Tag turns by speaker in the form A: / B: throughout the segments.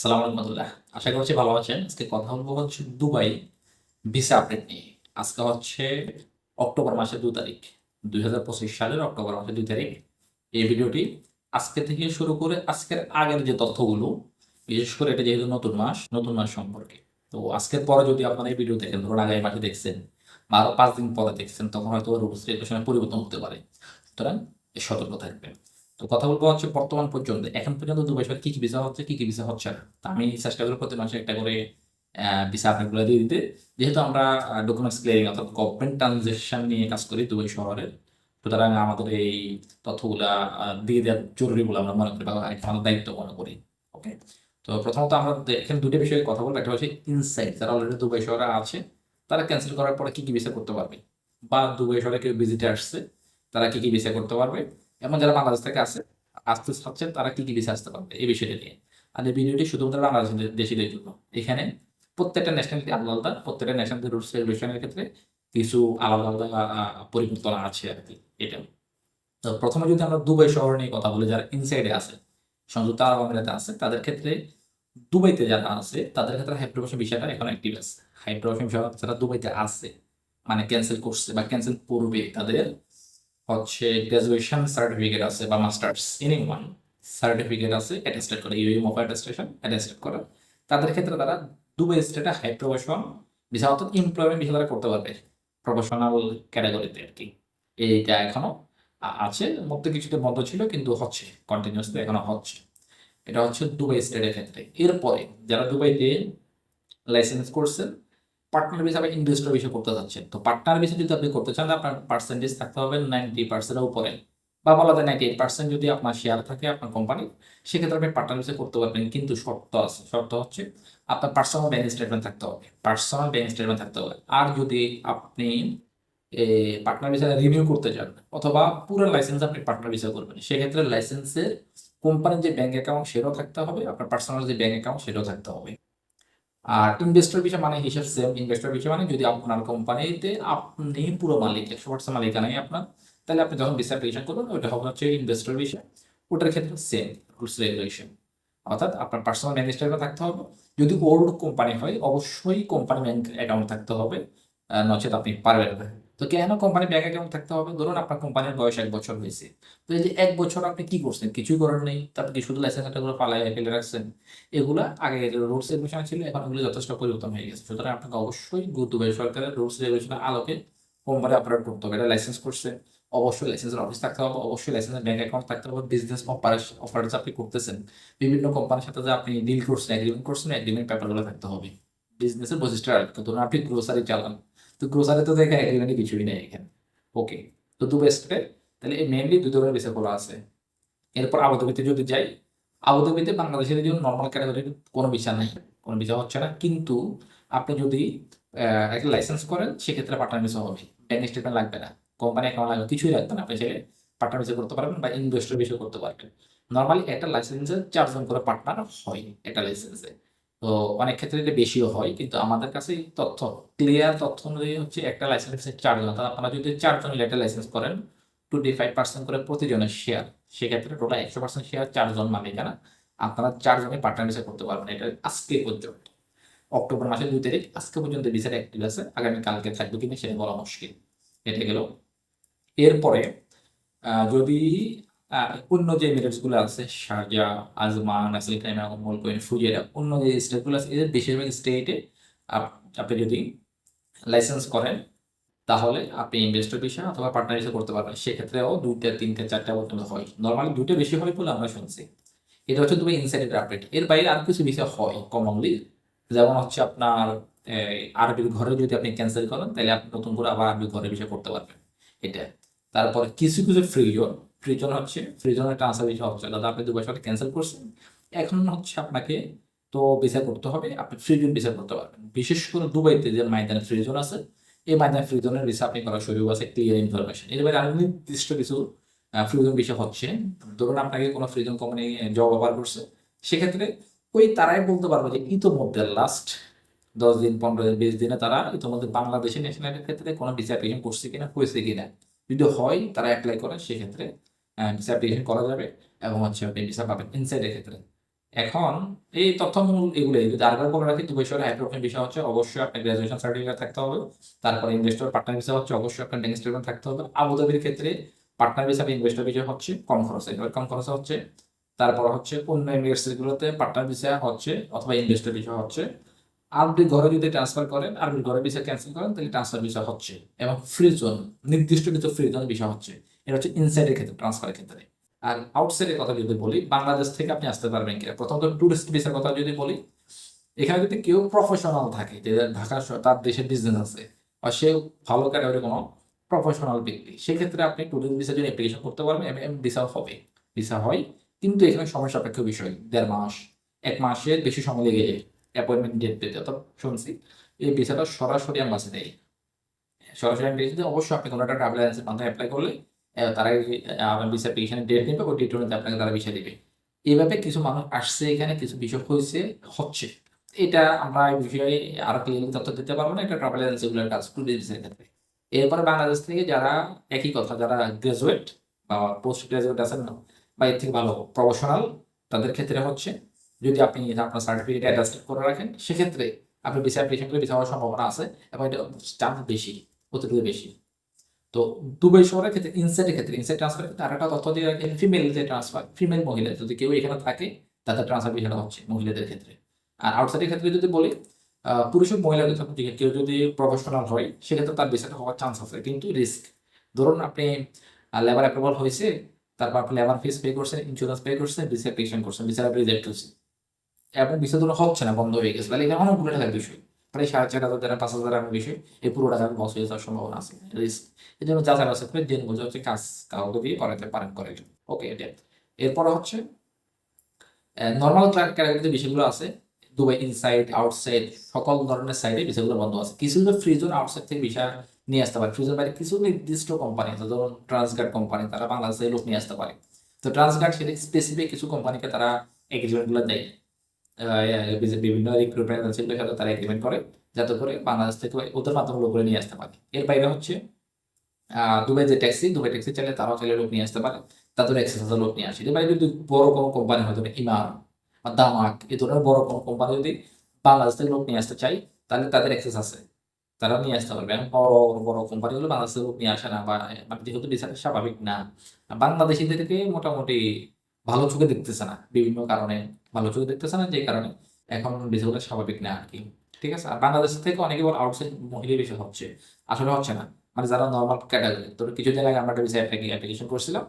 A: সালাম রহমতুল্লাহ আশা করছি ভালো আছেন। আজকে কথা বলব হচ্ছে দুবাই ভিসা আপডেট নিয়ে। আজকে হচ্ছে অক্টোবর মাসের দু তারিখ। দুই হাজার পঁচিশ সালের অক্টোবর মাসের দুই তারিখ। এই ভিডিওটি আজকে থেকে শুরু করে আজকের আগের যে তথ্যগুলো, বিশেষ করে এটা যেহেতু নতুন মাস নতুন মাস সম্পর্কে। তো আজকের পরে যদি আপনারা এই ভিডিও দেখেন ধরুন আগামী মাসে দেখছেন, বা পাঁচ দিন পরে দেখছেন, তখন হয়তো রুলস রেগুলেশনে পরিবর্তন হতে পারে। সুতরাং সতর্ক থাকবেন। তো কথা বলব হচ্ছে বর্তমান পর্যন্ত। এখন পর্যন্ত দুবাই সরকার কি কি ভিসা হচ্ছে, কি কি ভিসা হচ্ছে না। তো আমি চেষ্টা করি প্রতি মাসে একটা করে ভিসা আপনাগুলো দিয়ে দিতে। যেহেতু আমরা ডকুমেন্টস ক্লিয়ারিং অর্থাৎ গভর্নমেন্ট ট্রানজেকশন নিয়ে কাজ করি দুবাই শহরের সুতরাং আমাদের এই তথ্যগুলা দিয়ে দেওয়া জরুরি বলে আমরা মনে করি বা আমাদের দায়িত্ব মনে করি। ওকে তো প্রথমত আমরা এখানে দুটো বিষয়ে কথা বলব। একটা হচ্ছে ইনসাইড যারা অলরেডি দুবাই শহরে আছে, তারা ক্যান্সেল করার পরে কি কি ভিসা করতে পারবে? বা দুবাই শহরে কেউ ভিজিটে আসছে, তারা কি কি ভিসা করতে পারবে? এবং যারা বাংলাদেশ থেকে আসে, আসতে চাচ্ছেন, তারা কি কি ভিসা আসতে পারবে এই বিষয়টা নিয়ে? আর এই ভিডিওটি শুধুমাত্র বাংলাদেশ দেশিদের জন্য। এখানে প্রত্যেকটা ন্যাশনালিটি আলাদা আলাদা, প্রত্যেকটা ন্যাশনালিটি রুলস রেগুলেশনের ক্ষেত্রে কিছু আলাদা আলাদা পরিবর্তন আছে আর কি, এটা। তো প্রথমে যদি আমরা দুবাই শহর নিয়ে কথা বলি, যারা ইনসাইডে আছে, সংযুক্ত আরব আমিরাতে আছে, তাদের ক্ষেত্রে দুবাইতে যারা আছে, তাদের ক্ষেত্রে হাইড্রোভাষণ বিষয়টা এখন অ্যাক্টিভ আছে। হাইড্রোভাষণ বিষয় যারা দুবাইতে আছে মানে ক্যান্সেল করছে বা ক্যান্সেল করবে তাদের হচ্ছে গ্রাজুয়েশন সার্টিফিকেট আছে বা মাস্টার্স এনি ওয়ান সার্টিফিকেট আছে অ্যাটেস্টেড করে ইউএম অফ অ্যাটেস্টেশন অ্যাটেস্টেড করা। তাদের ক্ষেত্রে তারা দুবাই স্টেটে হাই প্রফেশন ভিসা অর্থাৎ এমপ্লয়মেন্ট ভিসা তারা করতে পারবে প্রফেশনাল ক্যাটাগরিতে আর কি। এইটা এখনও আছে, মধ্যে কিছুটা বন্ধ ছিল, কিন্তু হচ্ছে কন্টিনিউসলি এখনও হচ্ছে। এটা হচ্ছে দুবাই স্টেটের ক্ষেত্রে। এরপরে যারা দুবাইতে লাইসেন্স করছেন পার্টনার ভিসা বা ইনভেস্টর ভিসা করতে চাচ্ছেন তো পার্টনার ভিসা যদি আপনি করতে চান, আপনার পার্সেন্টেজ থাকতে হবে নাইনটি পার্সেন্টের উপরে। বা বলা যায় নাইনটি এইট পার্সেন্ট যদি আপনার শেয়ার থাকে আপনার কোম্পানি সেক্ষেত্রে আপনি পার্টনার ভিসা করতে পারবেন। কিন্তু শর্ত আছে। শর্ত হচ্ছে আপনার পার্সোনাল ব্যাংক স্টেটমেন্ট থাকতে হবে। পার্সোনাল ব্যাংক স্টেটমেন্ট থাকতে হবে। আর যদি আপনি পার্টনার ভিসা রিনিউ করতে চান অথবা পুরো লাইসেন্স আপনি পার্টনার ভিসা করবেন, সেক্ষেত্রে লাইসেন্সের কোম্পানির যে ব্যাংক অ্যাকাউন্ট সেটাও থাকতে হবে। আপনার পার্সোনাল যে ব্যাংক অ্যাকাউন্ট সেটাও থাকতে হবে। আর ইনভেস্টর বিষয় মানে হিসাব সেম ইনভেস্টর বিষয় মানে যদি আপনার কোম্পানিতে আপনি পুরো মালিক, একশো পার্সেন্ট মালিকানাই আপনার, তাহলে আপনি যখন ভিসা অ্যাপ্লিকেশন করবেন, ওইটা হবে হচ্ছে ইনভেস্টর বিষয়। ওটার ক্ষেত্রে সেম রুলস রেগুলেশন অর্থাৎ আপনার পার্সোনাল স্টেটমেন্ট থাকতে হবে। যদি ওল্ড কোম্পানি হয়, অবশ্যই কোম্পানি ব্যাংক অ্যাকাউন্ট থাকতে হবে। নচেত আপনি পারবেন না। তো কেন কোম্পানি ব্যাংক অ্যাকাউন্ট থাকতে হবে? ধরুন আপনার কোম্পানির বয়স এক বছর হয়েছে। তো এই যে এক বছর আপনি কি করছেন? কিছুই করেন নেই। তারপর কি শুধু লাইসেন্সগুলো পালায়, ফেলে রাখছেন? এগুলা আগে রুলস রেগুলেশন ছিল, এখন এগুলো যথেষ্ট পরিবর্তন হয়ে গেছে। সুতরাং আপনাকে অবশ্যই দুবাই সরকারের রুলস রেগুলেশনের আলোকে কোম্পানি অপারেট করতে হবে। এটা লাইসেন্স করছে অবশ্যই লাইসেন্সের অফিস থাকতে হবে। অবশ্যই লাইসেন্সের ব্যাংক অ্যাকাউন্ট থাকতে হবে। বিজনেস অপারেশন অপারেটস আপনি করতেছেন। বিভিন্ন কোম্পানির সাথে যে আপনি ডিল করছেন এগ্রিমেন্ট করছেন এগ্রিমেন্ট পেপারগুলো থাকতে হবে। বিজনেসের বৈশিষ্ট্য আর। ধরুন আপনি গ্রোসারি চালান। তো গ্রোসারি তো দেখে এগ্রিমেন্টে কিছুই নেই এখানে। ওকে তো দুবাই স্টেটে তাহলে এই মেনলি দুই ধরনের বিষয় খোলা আছে। এরপর আবুধাবিতে যদি যাই, আবুধাবিতে বাংলাদেশের জন্য নর্মাল ক্যাটাগরির কোনো বিষয় নাই, কোনো বিষয় হচ্ছে না। কিন্তু আপনি যদি একটা লাইসেন্স করেন, সেক্ষেত্রে পার্টনার ভিসা হবে। ব্যাংক স্টেটমেন্ট লাগবে না। কোম্পানি অ্যাকাউন্ট লাগবে কিছুই লাগবে না। আপনি চাইলে পার্টনার ভিসা করতে পারবেন বা ইনভেস্টর ভিসা করতে পারবেন। নর্মালি একটা লাইসেন্সে চারজন করে পার্টনার হয়, একটা লাইসেন্সে তো অনেক ক্ষেত্রে এটা বেশিও হয়, কিন্তু আমাদের কাছে তথ্য ক্লিয়ার তথ্য অনুযায়ী হচ্ছে একটা লাইসেন্সে চারজন। আপনারা যদি চারজন মিলে একটা লাইসেন্স করেন টোয়েন্টি ফাইভ পার্সেন্ট করে প্রতিজনের শেয়ার সেক্ষেত্রে টোটাল একশো পার্সেন্ট শেয়ার চারজন মালিকানা আপনারা চারজনে পার্টনার করতে পারবেন। এটা আজকে পর্যন্ত। অক্টোবর মাসের দুই তারিখ, আজকে পর্যন্ত ভিসার অ্যাক্টিভ আছে, আগামী কালকে থাকবে কিনা সেটা বলা মুশকিল। এটা গেল। এরপরে যদি অন্য যে এমিরেটসগুলো আছে, শারজা, আজমান অন্য যে স্টেটগুলো আছে, এদের বেশিরভাগ স্টেটে আপনি যদি লাইসেন্স করেন, তাহলে আপনি ইনভেস্টর বিষয় অথবা পার্টনার হিসেবে করতে পারবেন। সেক্ষেত্রেও দুইটা, তিনটে, চারটা পর্যন্ত হয়। নর্মালি দুইটা বেশি হয় বলে আমরা শুনছি। এটা হচ্ছে তুমি ইনসাইডের আপডেট এর বাইরে আর কিছু বিষয় হয় কমনলি যেমন হচ্ছে আপনার আরবির ঘরে যদি আপনি ক্যান্সেল করেন, তাহলে আপনি নতুন করে আবার আরবির ঘরে বিষয় করতে পারবেন। এটা। তারপরে কিছু কিছু ফ্রিজন ফ্রিজন হচ্ছে ফ্রিজনের ট্রান্সফার বিষয় হচ্ছে, দাদা আপনি দুবার সাথে ক্যান্সেল করছেন। এখন হচ্ছে আপনাকে তো ভিসা করতে হবে, আপনি ফ্রিজন ভিসা করতে পারবেন। বিশেষ করে দুবাইতে যে ময়দানে ফ্রিজন আছে, এই ময়দানে ফ্রিজনের ভিসা আপনি করার সুযোগ আছে ক্লিয়ার ইনফরমেশন এর বাইরে আরও নির্দিষ্ট কিছু ফ্রিজন বিষয় হচ্ছে। ধরুন আপনাকে কোনো ফ্রিজন কোম্পানি জব অফার করছে, সেক্ষেত্রে ওই তারাই বলতে পারবে যে ইতোমধ্যে লাস্ট দশ দিন, পনেরো দিন, বিশ দিনে তারা ইতোমধ্যে বাংলাদেশের ন্যাশনালিটির ক্ষেত্রে কোনো ভিসা অ্যাপ্লিকেশন করছে কিনা, হয়েছে কিনা। যদি হয়, তারা অ্যাপ্লাই করে, সেক্ষেত্রে ভিসা অ্যাপ্লিকেশন করা যাবে এবং হচ্ছে আপনি ভিসা পাবেন ইনসাইডের ক্ষেত্রে। এখন এই তথ্যমূল এগুলোই, যদি আরেকবার বলে রাখি দুবাই শহরে হাইড্রোফোন বিষয় হচ্ছে অবশ্যই আপনার গ্রাজুয়েশন সার্টিফিকেট থাকতে হবে, তারপরে ইনভেস্টর পার্টনার ভিসা হচ্ছে অবশ্যই আপনার ব্যাংক স্টেটমেন্ট থাকতে হবে। আবুধাবির ক্ষেত্রে পার্টনার ভিসা ইনভেস্টর ভিসা হচ্ছে কম খরচে, এবার কম খরচে হচ্ছে, তারপর হচ্ছে অন্য ইউনিভার্সিটিগুলোতে পার্টনার ভিসা হচ্ছে অথবা ইনভেস্টর ভিসা হচ্ছে। আরবি ঘরে যদি ট্রান্সফার করেন আরবি ঘরে ভিসা ক্যান্সেল করেন, তাহলে ট্রান্সফার ভিসা হচ্ছে এবং ফ্রি জোন নির্দিষ্ট কিছু ফ্রি জোন ভিসা হচ্ছে। এটা হচ্ছে ইনসাইডের ক্ষেত্রে ট্রান্সফারের ক্ষেত্রে। আর আউটসাইডের কথা যদি বলি, বাংলাদেশ থেকে আপনি আসতে পারবেন কিনা? প্রথমত টুরিস্ট ভিসার কথা যদি বলি, এখানে যদি কেউ প্রফেশনাল থাকে, যে ঢাকা তার দেশের বিজনেস আছে আর সে ভালো ক্যাটাগরি কোনো প্রফেশনাল ব্যক্তি, সেক্ষেত্রে আপনি টুরিস্ট ভিসার জন্য অ্যাপ্লিকেশন করতে পারবেন, এবং ভিসা হবে। ভিসা হয়, কিন্তু এখানে সময় সাপেক্ষ বিষয়, দেড় মাস, এক মাসের বেশি সময় লেগে যায় অ্যাপয়েন্টমেন্ট ডেট পেতে। অর্থাৎ শুনছি, এই ভিসাটা সরাসরি অ্যাম্বাসি দেয়। সরাসরি অ্যাম্বাসিতে অবশ্যই আপনি কোনো একটা ট্রাভেল এজেন্সির মাধ্যমে অ্যাপ্লাই করলে তারা ভিসা অ্যাপ্লিকেশনের ডেট নেবে ওই ডেট অনুযায়ী আপনাকে তারা ভিসা দেবে। এইভাবে কিছু মানুষ আসছে এখানে, কিছু বিষয় হয়েছে, হচ্ছে। এটা আমরা এই বিষয়ে আরও ক্লিয়ারলি তথ্য দিতে পারব না, এটা ট্রাভেল এজেন্সিগুলোর কাজ ট্যুরিস্ট ক্ষেত্রে। এরপরে বাংলাদেশ থেকে যারা, একই কথা, যারা গ্রাজুয়েট বা পোস্ট গ্রাজুয়েট আছেন না, বা এর থেকে ভালো প্রফেশনাল তাদের ক্ষেত্রে হচ্ছে, যদি আপনি আপনার সার্টিফিকেট অ্যাটাচ করে রাখেন, সেক্ষেত্রে আপনি ভিসা অ্যাপ্লিকেশন করে হওয়ার সম্ভাবনা আছে, এবং এটা চান্স বেশি, অতিরিক্ত বেশি। তো দুবাই শহরের ক্ষেত্রে ইনসাইডের ক্ষেত্রে ইনসাইড ট্রান্সফারের ক্ষেত্রে আরেকটা তথ্য দিয়ে রাখেন ফিমেল যে ট্রান্সফার ফিমেল মহিলা যদি কেউ এখানে থাকে, তাদের ট্রান্সফার বিষয়টা হচ্ছে মহিলাদের ক্ষেত্রে। আর আউটসাইডের ক্ষেত্রে যদি বলি পুরুষ মহিলাদের ক্ষেত্রে কেউ যদি প্রফেশনাল হয়, সেক্ষেত্রে তার বিষয়টা হওয়ার চান্স আছে, কিন্তু রিস্ক ধরুন আপনি লেবার অ্যাপ্রুভাল হয়েছে, তারপর আপনি লেবার ফিস পে করছেন ইন্স্যুরেন্স পে করছেন ভিসা অ্যাপ্লিকেশন করছেন ভিসা রিজেক্ট হচ্ছে। এবং ভিসা ধরুন হচ্ছে না, বন্ধ হয়ে গেছে। তাহলে এখানে অনেকগুলো টাকার বিষয়। প্রায় সাড়ে চার হাজার, পাঁচ হাজার টাকার বিষয়, এই পুরো টাকা লস হয়ে যাওয়ার সম্ভাবনা আছে রিস্ক এই জন্য যা যারা আছে দিন বুঝে হচ্ছে কাজ কাউকে দিয়ে করাতে পারেন করে ওকে এটা এরপরে হচ্ছে নর্মাল ক্যাটাগরিতে বিষয়গুলো আছে, দুবাই ইনসাইড আউটসাইড সকল ধরনের সাইডে বিষয়গুলো বন্ধ আছে। কিছু কিছু ফ্রিজোন আউটসাইড থেকে বিষয় নিয়ে আসতে পারে। ফ্রিজের বাইরে কিছু নির্দিষ্ট কোম্পানি আছে, যেমন ট্রান্সগার্ড কোম্পানি তারা বাংলাদেশে লোক নিয়ে আসতে পারে। তো ট্রান্সগার্ড সেটা স্পেসিফিক কিছু কোম্পানিকে তারা এগ্রিমেন্টগুলো দেয়। বিভিন্ন রিক্রুটমেন্ট এজেন্সিগুলোর সাথে তারা এগ্রিমেন্ট করে, যাতে করে বাংলাদেশ থেকে ওদের মাধ্যমে লোক নিয়ে আসতে পারে। এর বাইরে হচ্ছে দুবাই যে ট্যাক্সি দুবাই ট্যাক্সি চাইলে তারাও চাইলে লোক নিয়ে আসতে পারে, তাদের এক্সেস লোক নিয়ে আসে। এর বাইরে যদি বড় কোনো কোম্পানি হয় যেমন ইমার বা দামাক এই ধরনের বড় কোনো কোম্পানি যদি বাংলাদেশ থেকে লোক নিয়ে আসতে চাই তাহলে তাদের এক্সেস আছে। তারা নিয়ে আসতে পারবে। এখন বড় বড় কোম্পানিগুলো বাংলাদেশের লোক নিয়ে আসে না বা মানে যেহেতু বিচার স্বাভাবিক না বাংলাদেশিদেরকে মোটামুটি ভালো চোখে দেখতেছে না বিভিন্ন কারণে। ভালো চোখে দেখতেছে না, যে কারণে এখন বিষয়গুলো স্বাভাবিক না আর কি। ঠিক আছে? আর বাংলাদেশ থেকে অনেকে বল আউটসাইড মহিলা বেশি হচ্ছে। আসলে হচ্ছে না। মানে যারা নর্মাল ক্যাটাগরি তো কিছুদিন আগে আমরা একটা অ্যাপ্লিকেশন করছিলাম,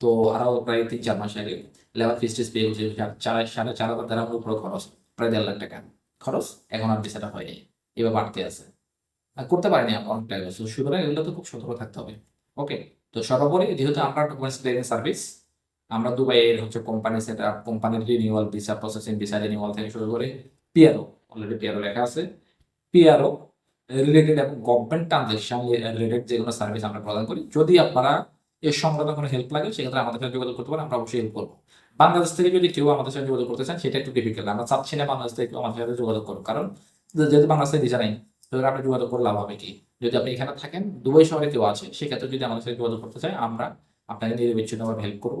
A: তো আরও প্রায় তিন চার মাস আগে লেবার ফিস টিস পে করছে চার সাড়ে চার হাজার টাকার উপরে খরচ, প্রায় দেড় লাখ টাকা খরচ। এখন আর ভিসাটা হয়নি। এবার বাড়তে আছে। করতে পারিনি আমরা অনেক টাকা সুতরাং এগুলো তো খুব সতর্ক থাকতে হবে। ওকে তো সর্বোপরি যেহেতু আমরা ডকুমেন্টস ক্লিয়ারিং সার্ভিস আমরা দুবাইয়ের হচ্ছে কোম্পানি সেট আপ কোম্পানির renewal visa processing visa renewal থেকে শুরু করে পিআরও অলরেডি পিআরও লেখা আছে। পিআরও রিলেটেড এবং গভর্নমেন্ট ট্রানজেকশন রিলেটেড যেগুলো সার্ভিস আমরা প্রদান করি। যদি আপনারা এর সংক্রান্ত কোনো হেল্প লাগে, সেক্ষেত্রে আমাদের সাথে যোগাযোগ করতে পারেন, আমরা অবশ্যই হেল্প করব। বাংলাদেশ থেকে যদি কেউ আমাদের সাথে যোগাযোগ করতে চান, সেটা একটু ডিফিকাল্ট আমরা চাচ্ছি না বাংলাদেশ থেকে আমাদের সাথে যোগাযোগ করুন কারণ যেহেতু বাংলাদেশে ভিসা নেই তাহলে আপনি যোগাযোগ করে লাভ হবে কি? যদি আপনি এখানে থাকেন, দুবাই শহরে কেউ আছে, সেক্ষেত্রে যদি আমাদের সাথে যোগাযোগ করতে চায়, আমরা আপনাকে নির্বিচ্ছিন্নভাবে হেল্প করব।